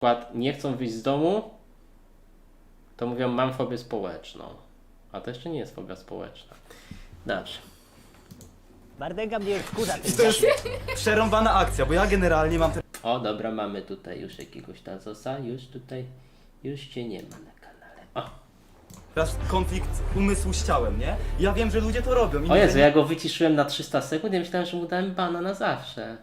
przykład nie chcą wyjść z domu, to mówią mam fobię społeczną. A to jeszcze nie jest fobia społeczna. Dobrze. Bardęga mnie wkurza tym To jest przerąbana akcja, bo ja generalnie mam O, dobra, mamy tutaj już jakiegoś Tazosa, już tutaj, już cię nie ma na kanale. O, teraz konflikt umysłu z ciałem, nie? Ja wiem, że ludzie to robią. i o nie- Jezu, ja go wyciszyłem na 300 sekund, ja myślałem, że mu dałem bana na zawsze.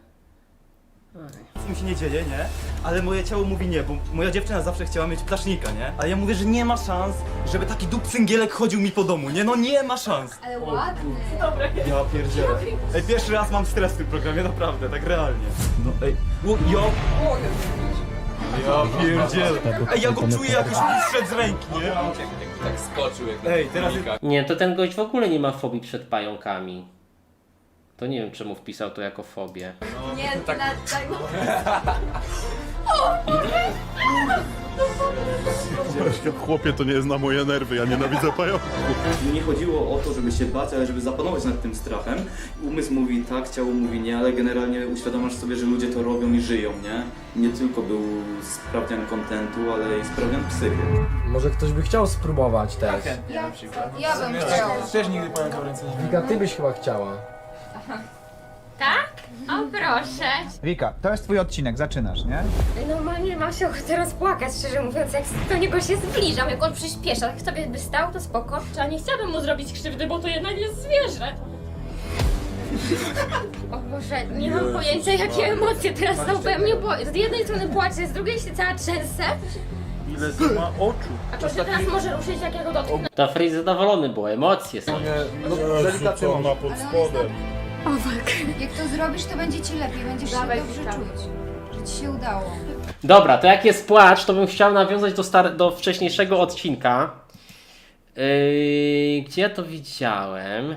Nic mi się nie dzieje, nie? Ale moje ciało mówi nie, bo moja dziewczyna zawsze chciała mieć ptasznika, nie? Ale ja mówię, że nie ma szans, żeby taki dupcyngielek chodził mi po domu, nie? No nie ma szans. Ale ładny. Ja pierdzielę. Ej, pierwszy raz mam stres w tym programie, naprawdę, tak realnie. No ej, o, jo! Ja pierdzielę. Ej, ja go czuję jak już mi zszedł z ręki, nie? Tak skoczył jak Ej, teraz. Nie, to ten gość w ogóle nie ma fobii przed pająkami. To nie wiem, czemu wpisał to jako fobię. Nie, tak. na, tak Chłopie, to nie jest na moje nerwy, ja nienawidzę pająków. Nie chodziło o to, żeby się bać, ale żeby zapanować nad tym strachem. Umysł mówi tak, ciało mówi nie, ale generalnie uświadamiasz sobie, że ludzie to robią i żyją, nie? Nie tylko był sprawdzian kontentu, ale i sprawdzian psychy. Może ktoś by chciał spróbować też. Ja, ja bym chciała. Też nigdy pająka w ręce nie Wika, ty byś chyba chciała. Tak? O proszę. Wika, to jest twój odcinek, zaczynasz, nie? Normalnie mam się ochotę rozpłakać, szczerze mówiąc, jak do niego się zbliżam, jak on przyspiesza. Jak sobie by stał, to spoko. A nie chciałabym mu zrobić krzywdy, bo to jednak jest zwierzę. O Boże, nie mam pojęcia, jakie emocje teraz są we mnie, bo z jednej strony płaczę, z drugiej się cała trzęsę. Ile to ma oczu? A to się teraz może ruszyć, jak ja go dotknę. To Freeze zadowolony, bo emocje są. No, delikatnie mam. pod spodem. Jak to zrobisz, to będzie ci lepiej, będziesz się Dawaj, dobrze Wika. czuć. Że ci się udało. Dobra, to jak jest płacz, to bym chciał nawiązać do, star- do wcześniejszego odcinka. Yy, gdzie ja to widziałem?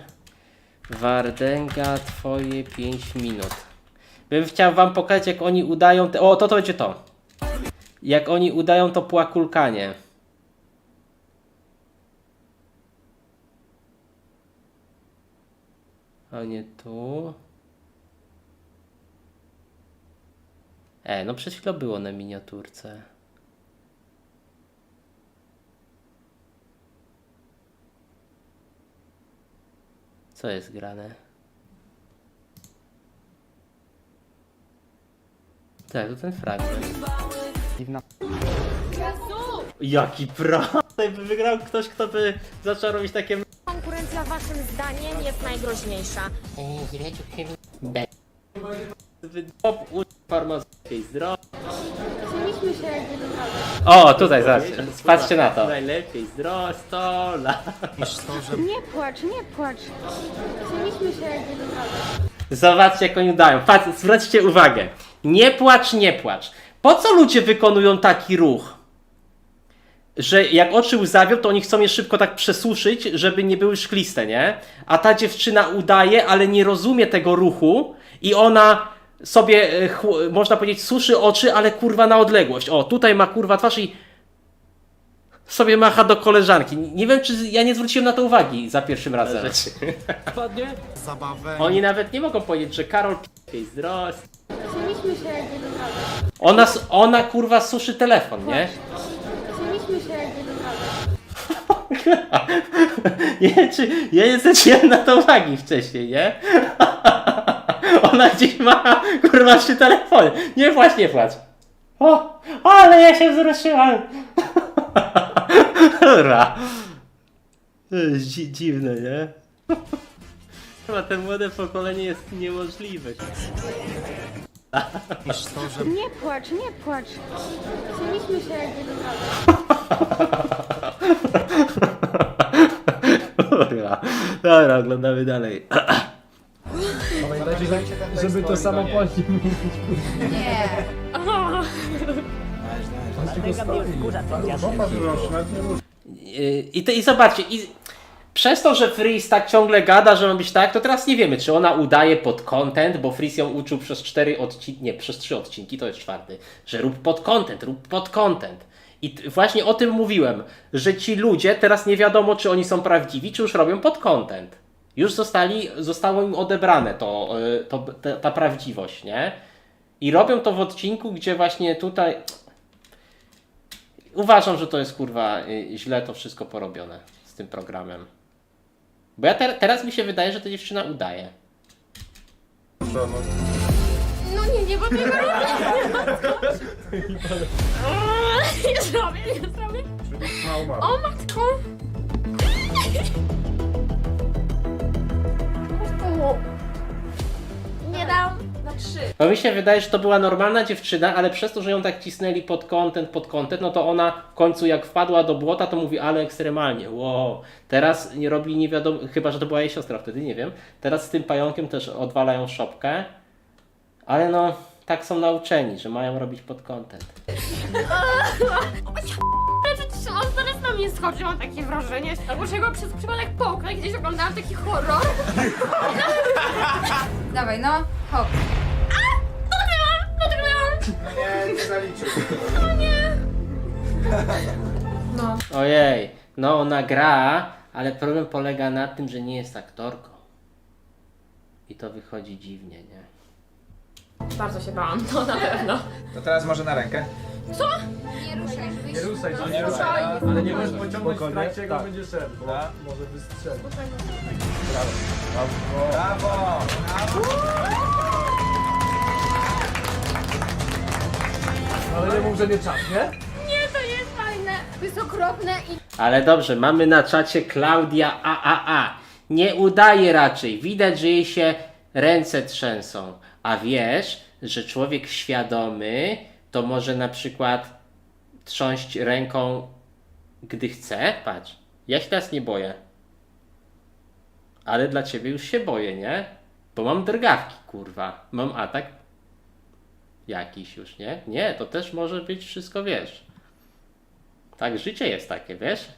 Wardęga, twoje 5 minut. Bym chciał wam pokazać, jak oni udają. Te... O, to to będzie to. Jak oni udają to płakulkanie. A nie tu. E, no przed chwilą było na miniaturce. Co jest grane? Tak, to ten fragment. Jaki pra... Tutaj by wygrał ktoś, kto by zaczął robić takie... Konkurencja waszym zdaniem jest najgroźniejsza. U- farmaceutyki zdrowie. O, tutaj, zaraz, patrzcie na to. Najlepiej zdrowie, 100 lat. Nie płacz, nie płacz. Chcieliśmy się jakby Zobaczcie, jak oni dają. Patrz, zwróćcie uwagę. Nie płacz, nie płacz. Po co ludzie wykonują taki ruch? Że jak oczy łzawią, to oni chcą je szybko tak przesuszyć, żeby nie były szkliste, nie? A ta dziewczyna udaje, ale nie rozumie tego ruchu i ona sobie, e, można powiedzieć, suszy oczy, ale kurwa na odległość. O, tutaj ma kurwa twarz i sobie macha do koleżanki. Nie wiem, czy ja nie zwróciłem na to uwagi za pierwszym razem. Zabawę. Oni nawet nie mogą powiedzieć, że Karol p***ej jakby Ona, ona kurwa suszy telefon, nie? Nie czy ja nie zwróciłem na to uwagi wcześniej, nie? ona gdzieś ma kurwa przy telefonie. Nie płacz, nie płacz. O, ale ja się wzruszyłam. Dobra. Dzi- dziwne, nie? Chyba ten młode pokolenie jest niemożliwe. Nie płacz, nie płacz. Chcieliśmy się jakby Dobra, dobra, oglądamy dalej. Pamiętajcie, że- żeby to samo płacić. Nie. Bardęga mnie wkurza tym dziadem. Yy, I, te, I zobaczcie, i przez to, że Freeze tak ciągle gada, że ma być tak, to teraz nie wiemy, czy ona udaje pod content, bo Freeze ją uczył przez cztery odcinki, nie, przez trzy odcinki, to jest czwarty, że rób pod content, rób pod content. I właśnie o tym mówiłem, że ci ludzie teraz nie wiadomo, czy oni są prawdziwi, czy już robią pod content. Już zostali, zostało im odebrane to, yy, to, ta, ta prawdziwość, nie? I robią to w odcinku, gdzie właśnie tutaj Uważam, że to jest kurwa y, źle to wszystko porobione z tym programem. Bo ja te, teraz mi się wydaje, że ta dziewczyna udaje. No nie, nie, bo tego robię. Nie zrobię, nie zrobię. O matko. Nie dam na trzy. Bo mi się wydaje, że to była normalna dziewczyna, ale przez to, że ją tak cisnęli pod content, pod content, no to ona w końcu jak wpadła do błota, to mówi, ale ekstremalnie, wow. Teraz nie robi nie wiadomo, chyba, że to była jej siostra wtedy, nie wiem. Teraz z tym pająkiem też odwalają szopkę, ale no, tak są nauczeni, że mają robić pod content. Przecież on zaraz na mnie skoczy, mam takie wrażenie. Albo że go przez przypadek połknę, gdzieś oglądałam taki horror. Dawaj, no, hop. Dotknęłam, dotknęłam. Nie, nie zaliczył. Ojej, no ona gra, ale problem polega na tym, że nie jest aktorką. I to wychodzi dziwnie, nie? Bardzo się bałam, to na pewno. To teraz może na rękę. Nie ruszaj, żebyś... Nie ruszaj, to nie ruszaj. Ale nie możesz pociągnąć w trakcie, jak Tak. będzie szedł, bo Tak. może wystrzelić. Brawo! Ale nie mów, że nie czas, nie? Nie, to jest fajne. To jest okropne i Ale dobrze, mamy na czacie Klaudia AAA. Nie udaje raczej. Widać, że jej się ręce trzęsą. A wiesz, że człowiek świadomy to może na przykład trząść ręką, gdy chce? Patrz, ja się teraz nie boję. Ale dla ciebie już się boję, nie? Bo mam drgawki, kurwa. Mam atak jakiś już, nie? Nie, to też może być wszystko, wiesz. Tak, życie jest takie, wiesz?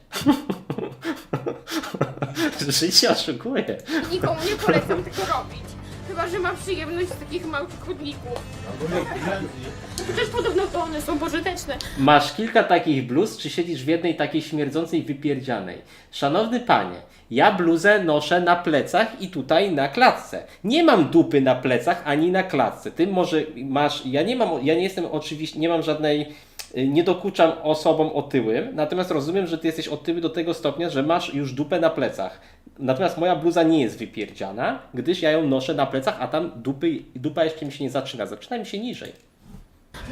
życie oszukuje. nikomu nie polecam tego robić. Chyba, że ma przyjemność z takich małych chudników. Chociaż podobno to one są pożyteczne. Masz kilka takich bluz, czy siedzisz w jednej takiej śmierdzącej wypierdzianej? Szanowny panie, ja bluzę noszę na plecach i tutaj na klatce. Nie mam dupy na plecach ani na klatce. Ty może masz, ja nie mam, ja nie jestem oczywiście, nie mam żadnej, y, nie dokuczam osobom otyłym, natomiast rozumiem, że ty jesteś otyły do tego stopnia, że masz już dupę na plecach. Natomiast moja bluza nie jest wypierdziana, gdyż ja ją noszę na plecach, a tam dupy, dupa jeszcze mi się nie zaczyna, zaczyna mi się niżej.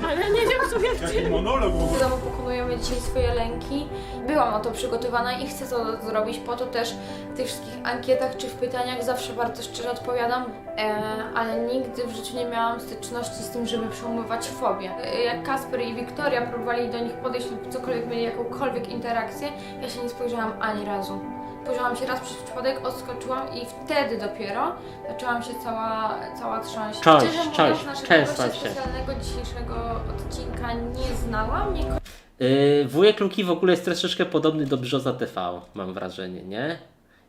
Ale nie wiem sobie w czym. Monolog w ogóle. Pokonujemy dzisiaj swoje lęki. Byłam o to przygotowana i chcę to zrobić. Po to też w tych wszystkich ankietach czy w pytaniach zawsze bardzo szczerze odpowiadam, e, ale nigdy w życiu nie miałam styczności z tym, żeby przełamywać fobię. E, Jak Kasper i Wiktoria próbowali do nich podejść lub cokolwiek mieli jakąkolwiek interakcję, ja się nie spojrzałam ani razu. Spojrzałam się raz przez przypadek, odskoczyłam i wtedy dopiero zaczęłam się cała, cała trząść. Cześć, Szczerze mówiąc, cześć, naszego często gościa się. specjalnego dzisiejszego odcinka nie znałam, nie Yy, wujek Luki w ogóle jest troszeczkę podobny do Brzoza TV, mam wrażenie, nie?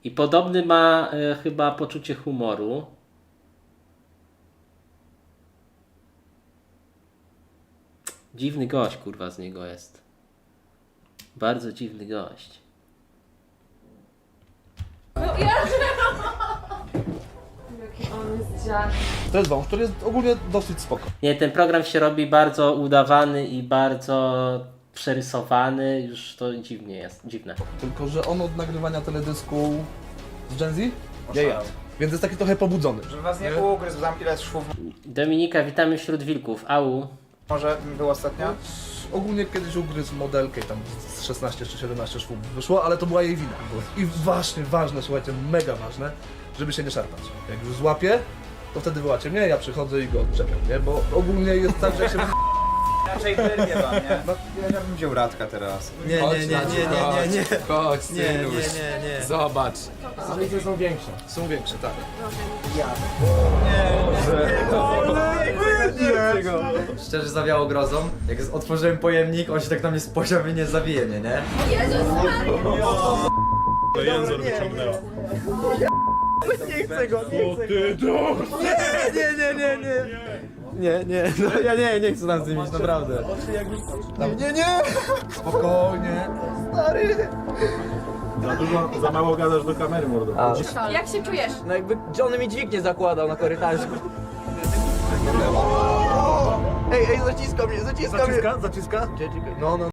I podobny ma e, chyba poczucie humoru. Dziwny gość, kurwa, z niego jest. Bardzo dziwny gość. To jest wąż, który jest ogólnie dosyć spoko. Nie, ten program się robi bardzo udawany i bardzo przerysowany. Już to dziwnie jest, dziwne. Tylko, że on od nagrywania teledysku z Gen Z nie jadł. Więc jest taki trochę pobudzony. Żeby was nie ugryzł, dam ile szwów Dominika, witamy wśród wilków. Au. Może było ostatnio? Ogólnie kiedyś ugryzł modelkę i tam z 16 czy 17 szwów wyszło, ale to była jej wina. I właśnie, ważne, słuchajcie, mega ważne, żeby się nie szarpać. Jak już złapie, to wtedy wołacie mnie, ja przychodzę i go odczepiam, nie? Bo ogólnie jest tak, że jak się... Raczej wyrwie wam, nie? No, ja bym wziął Radka teraz. Nie, nie, nie, nie, nie, nie, nie. Chodź, Nie, nie, nie, nie. Zobacz. Różnice są większe. Są większe, tak. Szczerze zawiało grozą. Jak otworzyłem pojemnik, on się tak na mnie spojrzał i nie zawije mnie, nie? To język wyciągnęła. Nie chcę go, nie O ty do... Nie, nie, nie, nie. Nie, nie, no ja nie, nie chcę tam z tym iść, naprawdę. Nie, nie, nie! Spokojnie. Stary! Za dużo, za mało gadasz do kamery, mordo. Jak się czujesz? No jakby Johnny mi dźwignię zakładał na korytarzu. Ej, ej, zaciska mnie, zaciska mnie. Zaciska? Zaciska? No, no.